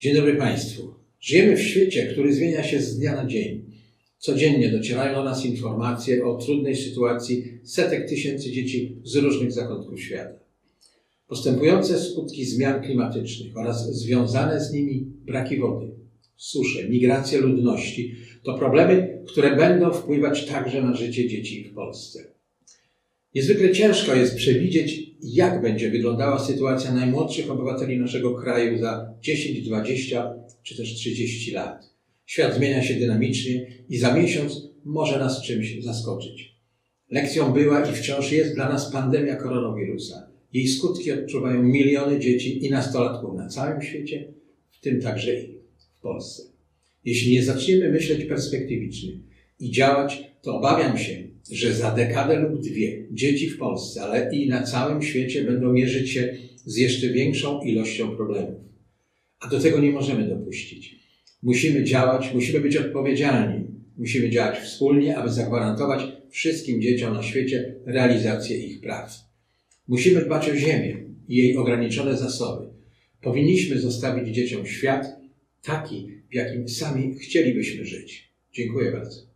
Dzień dobry Państwu. Żyjemy w świecie, który zmienia się z dnia na dzień. Codziennie docierają do nas informacje o trudnej sytuacji setek tysięcy dzieci z różnych zakątków świata. Postępujące skutki zmian klimatycznych oraz związane z nimi braki wody, susze, migracje ludności to problemy, które będą wpływać także na życie dzieci w Polsce. Niezwykle ciężko jest przewidzieć, jak będzie wyglądała sytuacja najmłodszych obywateli naszego kraju za 10, 20 czy też 30 lat. Świat zmienia się dynamicznie i za miesiąc może nas czymś zaskoczyć. Lekcją była i wciąż jest dla nas pandemia koronawirusa. Jej skutki odczuwają miliony dzieci i nastolatków na całym świecie, w tym także i w Polsce. Jeśli nie zaczniemy myśleć perspektywicznie i działać, to obawiam się, że za dekadę lub dwie dzieci w Polsce, ale i na całym świecie będą mierzyć się z jeszcze większą ilością problemów. A do tego nie możemy dopuścić. Musimy działać, musimy być odpowiedzialni, musimy działać wspólnie, aby zagwarantować wszystkim dzieciom na świecie realizację ich praw. Musimy dbać o Ziemię i jej ograniczone zasoby. Powinniśmy zostawić dzieciom świat taki, w jakim sami chcielibyśmy żyć. Dziękuję bardzo.